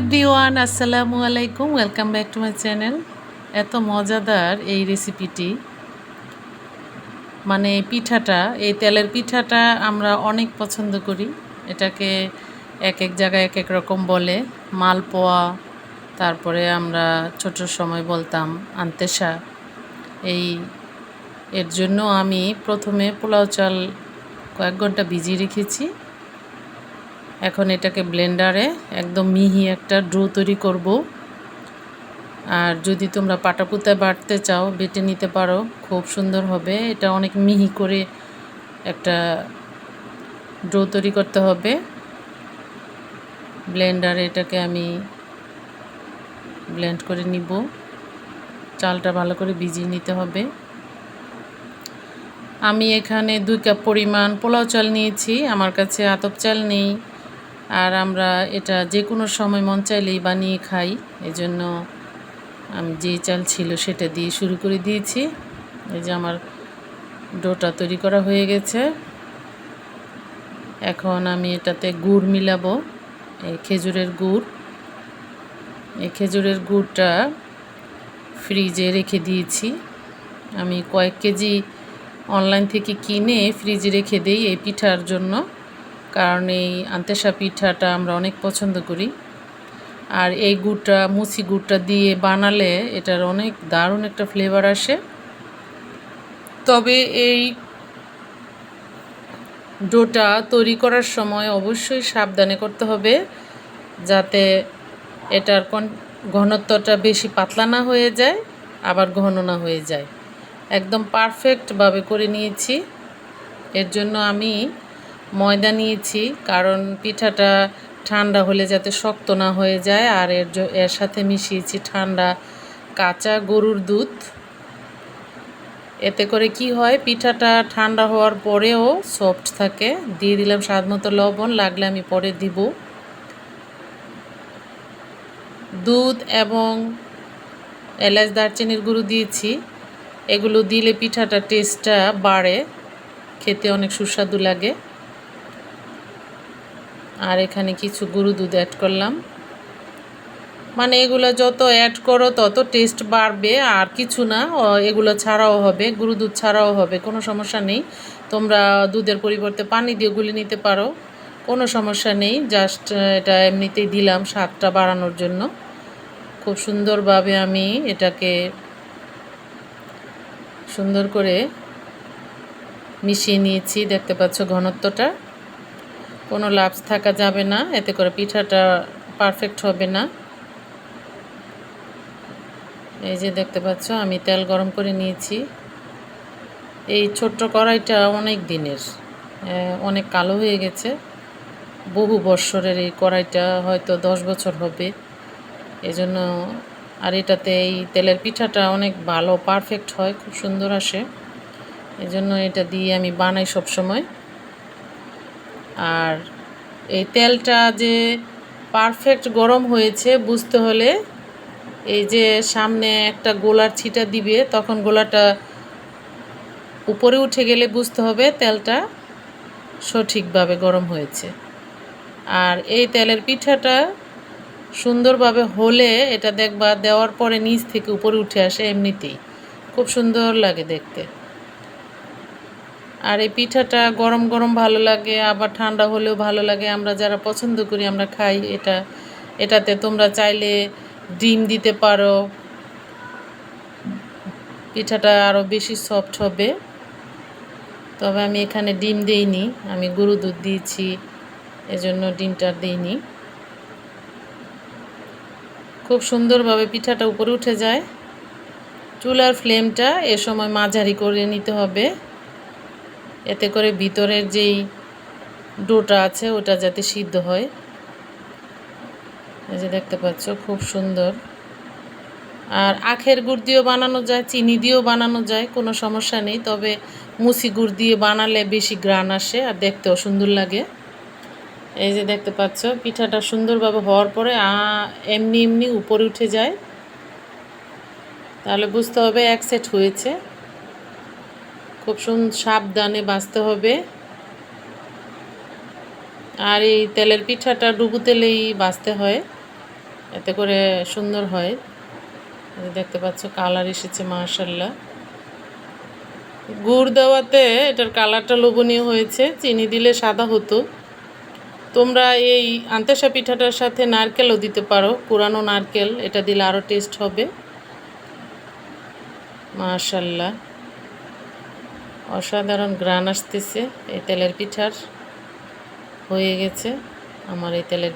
Everyone আসসালামু আলাইকুম welcome back to my channel এত মজাদার এই রেসিপিটি মানে পিঠাটা, এই তেলের পিঠাটা আমরা অনেক পছন্দ করি। এটাকে এক এক জায়গায় এক এক রকম বলে। মালপোয়া, তারপরে আমরা ছোট সময় বলতাম আন্তেসা। এই, এর জন্য আমি প্রথমে পোলাও চাল কয়েক ঘণ্টা ভিজিয়ে রেখেছি। এখন এটাকে ব্লেন্ডারে একদম মিহি একটা ড্রো তৈরি করব। আর যদি তোমরা পাটাপুতায় বাটতে চাও, বেটে নিতে পারো, খুব সুন্দর হবে। এটা অনেক মিহি করে একটা ড্রো তৈরি করতে হবে। ব্লেন্ডারে এটাকে আমি ব্লেন্ড করে নিব। চালটা ভালো করে ভিজিয়ে নিতে হবে। আমি এখানে দুই কাপ পরিমাণ পোলাও চাল নিয়েছি। আমার কাছে আতপ চাল নেই। আর আমরা এটা যে কোনো সময় মন চাইলেই বানিয়ে খাই। এজন্য আমি যে চাল ছিল সেটা দিয়ে শুরু করে দিয়েছি। এই যে আমার ডোটা তৈরি করা হয়ে গেছে। এখন আমি এটাতে গুড় মিলাবো, এই খেজুরের গুড়। এই খেজুরের গুড়টা ফ্রিজে রেখে দিয়েছি। আমি কয়েক কেজি অনলাইন থেকে কিনে ফ্রিজে রেখে দিই এই পিঠার জন্য। কারণ এই আন্তেসা পিঠাটা আমরা অনেক পছন্দ করি। আর এই গুড়টা, মুসি গুড়টা দিয়ে বানালে এটার অনেক দারুণ একটা ফ্লেভার আসে। তবে এই ডোটা তৈরি করার সময় অবশ্যই সাবধানে করতে হবে, যাতে এটার ঘনত্বটা বেশি পাতলা না হয়ে যায়, আবার ঘন না হয়ে যায়। একদম পারফেক্টভাবে করে নিয়েছি। এর জন্য আমি ময়দা নিয়েছি, কারণ পিঠাটা ঠান্ডা হলে যাতে শক্ত না হয়ে যায়, আর এর এর সাথে মিশিয়েছি ঠান্ডা কাঁচা গরুর দুধ। এতে করে কি হয়, পিঠাটা ঠান্ডা হওয়ার পরেও সফট থাকে। দিয়ে দিলাম স্বাদ মতো লবণ, লাগলে আমি পরে দিব। দুধ এবং এলাচ, দারচিনির গুঁড়ো দিয়েছি। এগুলো দিলে পিঠাটা টেস্টটা বাড়ে, খেতে অনেক সুস্বাদু লাগে। আর এখানে কিছু গরু দুধ অ্যাড করলাম। মানে এগুলো যত অ্যাড করো, তত টেস্ট বাড়বে, আর কিছু না এগুলো ছাড়াও হবে গরু দুধ ছাড়াও হবে, কোনো সমস্যা নেই। তোমরা দুধের পরিবর্তে পানি দিয়ে গুলি নিতে পারো, কোনো সমস্যা নেই। জাস্ট এটা এমনিতেই দিলাম স্বাদটা বাড়ানোর জন্য। খুব সুন্দরভাবে আমি এটাকে সুন্দর করে মিশিয়ে নিয়েছি। দেখতে পাচ্ছ ঘনত্বটা। কোনো লাভস থাকা যাবে না, এতে করে পিঠাটা পারফেক্ট হবে না। এই যে দেখতে পাচ্ছ, আমি তেল গরম করে নিয়েছি। এই ছোট্ট কড়াইটা অনেক দিনের অনেক কালো হয়ে গেছে। বহু বৎসরের এই কড়াইটা হয়তো দশ বছর হবে। এজন্য আর এটাতে এই তেলের পিঠাটা অনেক ভালো পারফেক্ট হয়, খুব সুন্দর আসে। এজন্য এটা দিয়ে আমি বানাই সব সময় আর এই তেলটা যে পারফেক্ট গরম হয়েছে, বুঝতে হলে এই যে সামনে একটা গোলার ছিটা দিবে, তখন গোলাটা উপরে উঠে গেলে বুঝতে হবে তেলটা সঠিকভাবে গরম হয়েছে। আর এই তেলের পিঠাটা সুন্দরভাবে হলে এটা দেখবা দেওয়ার পরে নিচ থেকে উপরে উঠে আসে এমনিতেই। খুব সুন্দর লাগে দেখতে। আর এই পিঠাটা গরম গরম ভালো লাগে, আবার ঠান্ডা হলেও ভালো লাগে। আমরা যারা পছন্দ করি, আমরা খাই এটা। এটাতে তোমরা চাইলে ডিম দিতে পারো। পিঠাটা আরও বেশি সফট হবে। তবে আমি এখানে ডিম দিইনি, আমি গরু দুধ দিয়েছি, এজন্য ডিমটা দিইনি। খুব সুন্দরভাবে পিঠাটা উপরে উঠে যায়। চুলার ফ্লেমটা এ সময় মাঝারি করে নিতে হবে। এতে করে ভিতরের যেই ডোটা আছে, ওটা যাতে সিদ্ধ হয়। এই যে দেখতে পাচ্ছ, খুব সুন্দর। আর আখের গুড় দিয়েও বানানো যায়, চিনি দিয়েও বানানো যায়, কোনো সমস্যা নেই। তবে মুসি গুড় দিয়ে বানালে বেশি গ্রান আসে আর দেখতেও সুন্দর লাগে। এই যে দেখতে পাচ্ছ, পিঠাটা সুন্দরভাবে হওয়ার পরে এমনি এমনি উপরে উঠে যায়। তাহলে বুঝতে হবে এক সেট হয়েছে। খুব সাবধানে বাঁচতে হবে। আর এই তেলের পিঠাটা ডুবু তেলেই বাঁচতে হয়। এতে করে সুন্দর হয়। দেখতে পাচ্ছ, কালার এসেছে মাশাল্লাহ গুড় দেওয়াতে এটার কালারটা লোভনীয় হয়েছে, চিনি দিলে সাদা হতো। তোমরা এই আন্তাসা পিঠাটার সাথে নারকেলও দিতে পারো, পুরানো নারকেল, এটা দিলে আরও টেস্ট হবে। মাশাল্লাহ অসাধারণ গ্রান আসতেছে। এই তেলের পিঠার হয়ে গেছে। আমার এই তেলের